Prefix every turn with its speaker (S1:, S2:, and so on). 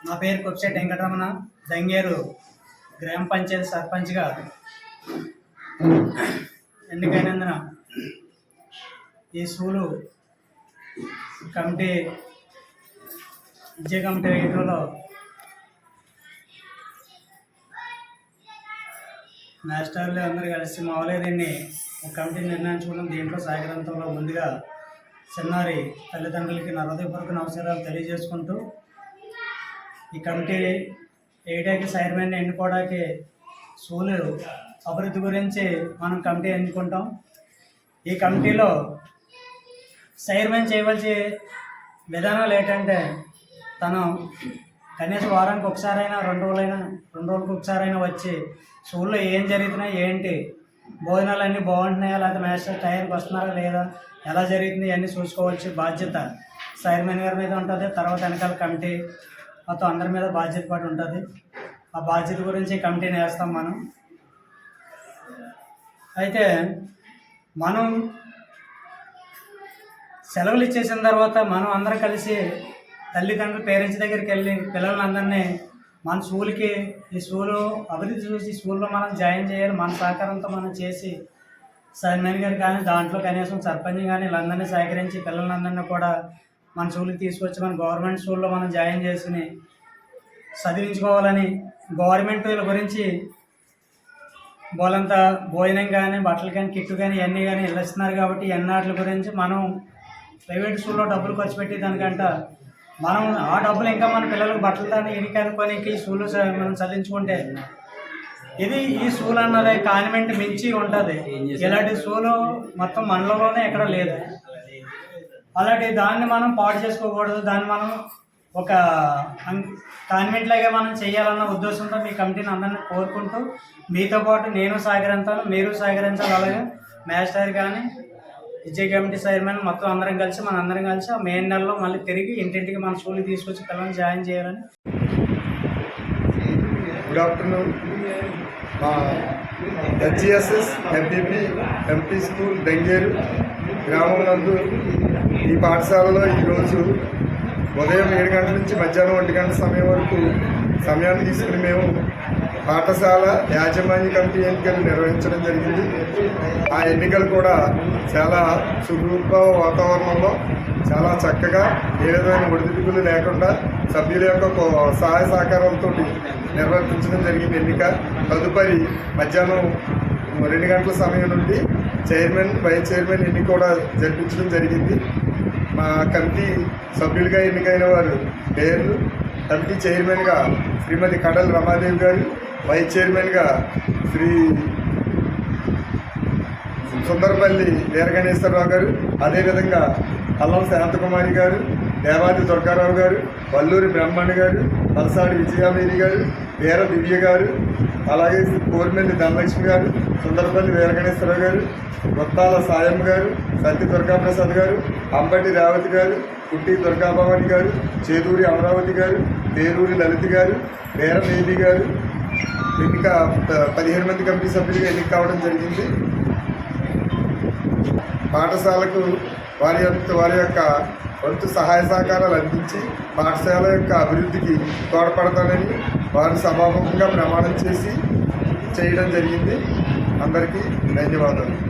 S1: నా పేరు కొప్పిశెట్టి వెంకటరమణ దంగేరు గ్రామ పంచాయతీ సర్పంచ్గా ఎన్నికైనందున ఈ స్కూలు కమిటీ విద్యా కమిటీ వేయడంలో మాస్టర్లు అందరూ కలిసి మావలే దీన్ని కమిటీ నిర్ణయించుకోవడం దీంట్లో సహకారంతో ముందుగా చిన్నారి తల్లిదండ్రులకి నా హృదయపూర్వక నమస్కారాలు తెలియజేసుకుంటూ ఈ కమిటీ ఏడాకి చైర్మన్ ఎన్నుకోవడానికి స్కూలు అభివృద్ధి గురించి మనం కమిటీ ఎన్నుకుంటాం. ఈ కమిటీలో చైర్మన్ చేయవలసి విధానాలు ఏంటంటే తను కనీసం వారానికి ఒకసారైనా రెండు రోజులైనా రెండు రోజులకు ఒకసారైనా వచ్చి స్కూల్లో ఏం జరుగుతున్నాయి ఏంటి భోజనాలు అన్నీ బాగుంటున్నాయా లేకపోతే మేస్టర్ టైంకి వస్తున్నారా లేదా ఎలా జరుగుతుంది ఇవన్నీ చూసుకోవచ్చు బాధ్యత చైర్మన్ గారి మీద ఉంటుంది. తర్వాత వెనకాల కమిటీ మొత్తం అందరి మీద బాధ్యత పడి ఉంటుంది. ఆ బాధ్యత గురించి కమిటీని వేస్తాం మనం. అయితే మనం సెలవులు ఇచ్చేసిన తర్వాత మనం అందరం కలిసి తల్లిదండ్రులు పేరెంట్స్ దగ్గరికి వెళ్ళి పిల్లలందరినీ మన స్కూల్కి ఈ స్కూలు అభివృద్ధి చూసి స్కూల్లో మనం జాయిన్ చేయాలి మన సహకారంతో మనం చేసి సైన్మన్ గారు కానీ దాంట్లో కనీసం సర్పంచ్ కానీ వీళ్ళందరినీ సహకరించి పిల్లలందరినీ కూడా మన స్కూల్కి తీసుకొచ్చి మన గవర్నమెంట్ స్కూల్లో మనం జాయిన్ చేసుకుని చదివించుకోవాలని గవర్నమెంట్ గురించి బోలంత భోజనం కానీ బట్టలు కానీ కిట్టు కానీ ఇవన్నీ కానీ ఇస్తున్నారు కాబట్టి ఎన్నాట్ల గురించి మనం ప్రైవేట్ స్కూల్లో డబ్బులు ఖర్చు పెట్టి దానికంట మనం ఆ డబ్బులు ఇంకా మన పిల్లలకు బట్టలు దాన్ని ఇనికి అనుకోనికి స్కూల్ మనం చదివించుకుంటే ఇది ఈ స్కూల్ అన్నది కాన్వెంట్ మించి ఉంటుంది. ఇలాంటి స్కూలు మొత్తం మండలంలోనే ఎక్కడ లేదు. అలాంటి దాన్ని మనం పాడు చేసుకోకూడదు. దాన్ని మనం ఒక కాన్వెంట్ లాగా మనం చేయాలన్న ఉద్దేశంతో మీ కమిటీని అందరినీ కోరుకుంటూ మీతో పాటు నేను సహకరించాను మీరు సహకరించాలి అలాగే మాస్టర్ కానీ విజయ్ కమిటీ చైర్మన్ మొత్తం అందరం కలిసి మన అందరం కలిసి మే మెయిన్ నెలలో మళ్ళీ తిరిగి ఇంటింటికి మన స్కూల్కి తీసుకొచ్చి పిల్లల్ని జాయిన్ చేయాలని.
S2: గుడ్ ఆఫ్టర్నూన్ మా HGSS MPP MP school Bengeru గ్రామం నందు ఈ పాఠశాలలో ఈరోజు ఉదయం ఏడు గంటల నుంచి మధ్యాహ్నం ఒంటి గంటల సమయం వరకు సమయాన్ని తీసుకుని మేము పాఠశాల యాజమాన్య కమిటీ ఎన్నికలు నిర్వహించడం జరిగింది. ఆ ఎన్నికలు కూడా చాలా సురూప వాతావరణంలో చాలా చక్కగా ఏ విధమైన ఒడిదుడుకులు లేకుండా సభ్యుల యొక్క సహాయ సహకారాలతో నిర్వర్తించడం జరిగింది ఎన్నిక. తదుపరి మధ్యాహ్నం రెండు గంటల సమయం నుండి చైర్మన్ వైస్ చైర్మన్ ఎన్నిక కూడా జరిపించడం జరిగింది. మా కమిటీ సభ్యులుగా ఎన్నికైన వారు పేర్లు కమిటీ చైర్మన్గా శ్రీమతి కడల్ రమాదేవి గారు వైస్ చైర్మన్గా శ్రీ సుందరపల్లి వీరగణేశ్వరరావు గారు అదేవిధంగా అల్లం శాంతకుమారి గారు దేవాది దుర్గారావు గారు వల్లూరి బ్రహ్మణ్ గారు పలసాడి విజయామేరి గారు వీర దివ్య గారు అలాగే కోరిమెల్లి ధనలక్ష్మి గారు సుందరపల్లి వీరగణేశ్వరరావు గారు గొత్తాల సాయం గారు సత్య దుర్గాప్రసాద్ గారు అంబటి రేవతి గారు కుట్టి దుర్గాభవాని గారు చేదూరి అమరావతి గారు పేరూరి లలిత గారు వీరదేవి గారు ఎన్నిక ప- పదిహేను మంది కమిటీ సభ్యులుగా ఎన్నిక కావడం జరిగింది. పాఠశాలకు వారి యొక్క వారి యొక్క వంతు సహాయ సహకారాలు అందించి పాఠశాల యొక్క అభివృద్ధికి తోడ్పడతానని వారు సభాముఖంగా ప్రమాణం చేసి చేయడం జరిగింది. అందరికీ ధన్యవాదాలు.